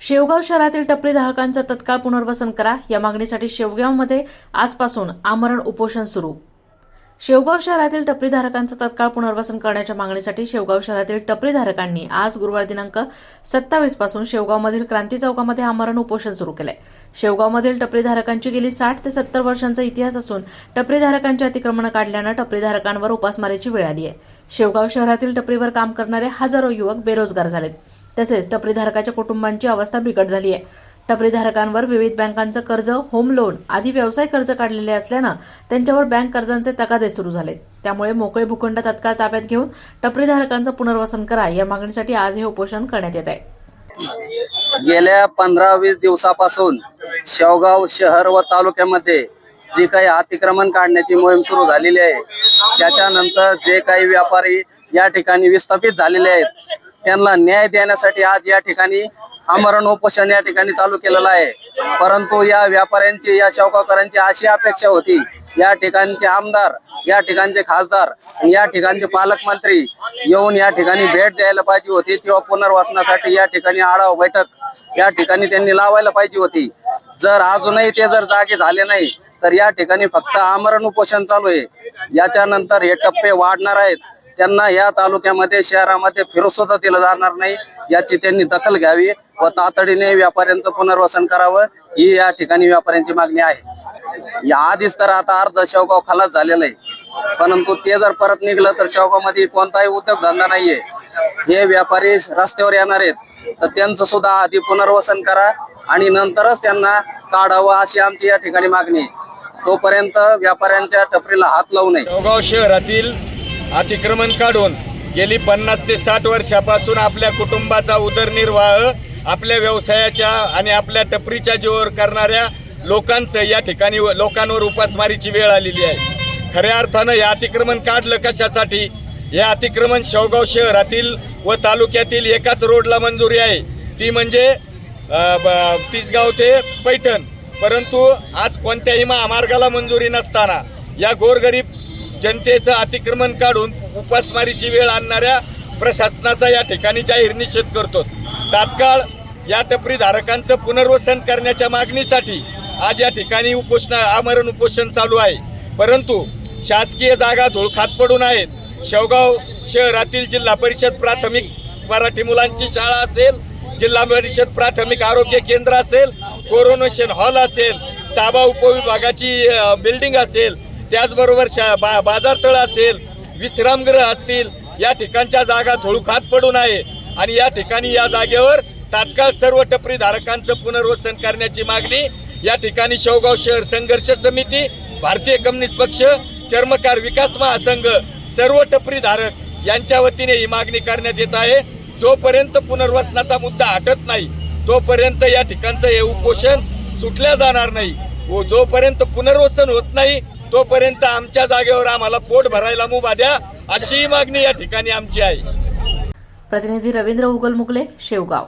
शेवगाव शहरातील टपरी धारकांचं तत्काळ पुनर्वसन करा. या मागणीसाठी शेवगावमध्ये आजपासून आमरण उपोषण सुरू. शेवगाव शहरातील टपरीधारकांचं तत्काळ पुनर्वसन करण्याच्या मागणीसाठी शेवगाव शहरातील टपरीधारकांनी आज गुरुवार दिनांक सत्तावीसपासून शेवगावमधील क्रांती चौकामध्ये आमरण उपोषण सुरू केलंय. शेवगावमधील टपरीधारकांची गेली साठ ते सत्तर वर्षांचा इतिहास असून टपरीधारकांची अतिक्रमण काढल्यानं टपरीधारकांवर उपासमारीची वेळ आली आहे शेवगाव शहरातील टपरीवर काम करणारे हजारो युवक बेरोजगार झालेत. तसेच टपरीधारकाच्या कुटुंबांची अवस्था बिकट झाली आहे. टपरीधारकांवर विविध बँकांचं कर्ज होम लोन आदी व्यवसाय कर्ज काढलेले असल्यानं त्यांच्यावर बँक कर्जांचे तगादे सुरू झाले त्यामुळे मोकळे भूखंड तत्काळ ताब्यात घेऊन टपरीधारकांचं पुनर्वसन करा या मागणीसाठी आज हे उपोषण करण्यात येत आहे. गेल्या पंधरा वीस दिवसापासून शेवगाव शहर व तालुक्यामध्ये जी काही अतिक्रमण काढण्याची मोहीम सुरू झालेली आहे त्याच्यानंतर जे काही व्यापारी या ठिकाणी विस्थापित झालेले आहेत त्यांना न्याय देण्यासाठी आज या ठिकाणी आमरण उपोषण या ठिकाणी चालू केलेलं आहे. परंतु या व्यापाऱ्यांची या शौकाकरांची अशी अपेक्षा होती या ठिकाणचे आमदार या ठिकाणचे खासदार या ठिकाणचे पालकमंत्री येऊन या ठिकाणी भेट द्यायला पाहिजे होती किंवा पुनर्वसनासाठी या ठिकाणी आढावा बैठक या ठिकाणी त्यांनी लावायला पाहिजे होती. जर अजूनही ते जर जागे झाले नाही तर या ठिकाणी फक्त आमरण उपोषण चालू आहे. याच्यानंतर हे टप्पे वाढणार आहेत. त्यांना या तालुक्यामध्ये शहरामध्ये फिरू सुद्धा दिलं जाणार नाही याची त्यांनी दखल घ्यावी व तातडीने व्यापाऱ्यांचं पुनर्वसन करावं ही या ठिकाणी व्यापाऱ्यांची मागणी आहे. या आधीच तर आता अर्ध शेवगाव खालाच झालेलं आहे. परंतु ते जर परत निघलं तर शेवगावमध्ये कोणताही उद्योगधंदा नाहीये. हे व्यापारी रस्त्यावर येणार आहेत तर त्यांचं सुद्धा आधी पुनर्वसन करा आणि नंतरच त्यांना काढावं अशी आमची या ठिकाणी मागणी आहे. तोपर्यंत व्यापाऱ्यांच्या टपरीला हात लावू नये. शेवगाव शहरातील अतिक्रमण काढून गेली पन्नास ते साठ वर्षापासून आपल्या कुटुंबाचा उदरनिर्वाह आपल्या व्यवसायाच्या आणि आपल्या टपरीच्या जीवावर करणाऱ्या लोकांचं या ठिकाणी लोकांवर उपासमारीची वेळ आलेली आहे. खऱ्या अर्थानं हे अतिक्रमण काढलं कशासाठी? हे अतिक्रमण शेवगाव शहरातील व तालुक्यातील एकाच रोडला मंजुरी आहे. ती म्हणजे ब- तिसगाव ते पैठण. परंतु आज कोणत्याही महामार्गाला मंजुरी नसताना या गोरगरीब जनतेचं अतिक्रमण काढून उपासमारीची वेळ आणणाऱ्या प्रशासनाचा या ठिकाणी जाहीर निषेध करतो. तात्काळ या टपरी धारकांचं पुनर्वसन करण्याच्या मागणीसाठी आज या ठिकाणी उपोषण आमरण उपोषण चालू आहे. परंतु शासकीय जागा धुळखात पडून आहेत. शेवगाव शहरातील जिल्हा परिषद प्राथमिक मराठी मुलांची शाळा असेल जिल्हा परिषद प्राथमिक आरोग्य केंद्र असेल कोरोनेशन हॉल असेल साबा उपविभागाची बिल्डिंग असेल त्याचबरोबर शा बा बाजारतळ असेल विश्रामगृह असतील या ठिकाणच्या जागा धुळखात पडून आहे. आणि या ठिकाणी या जागेवर तात्काळ सर्व टपरी धारकांचं पुनर्वसन करण्याची मागणी या ठिकाणी शेवगाव शहर संघर्ष समिती भारतीय कम्युनिस्ट पक्ष चर्मकार विकास महासंघ सर्व टपरी धारक यांच्या वतीने ही मागणी करण्यात येत आहे. जोपर्यंत पुनर्वसनाचा मुद्दा हटत नाही तोपर्यंत या ठिकाणचं हे उपोषण सुटल्या जाणार नाही. व जोपर्यंत पुनर्वसन होत नाही तोपर्यंत आमच्या जागेवर आम्हाला पोट भरायला मुभा द्या अशी मागणी या ठिकाणी आमची आहे. प्रतिनिधी रवींद्र उगल मुगले शेवगाव.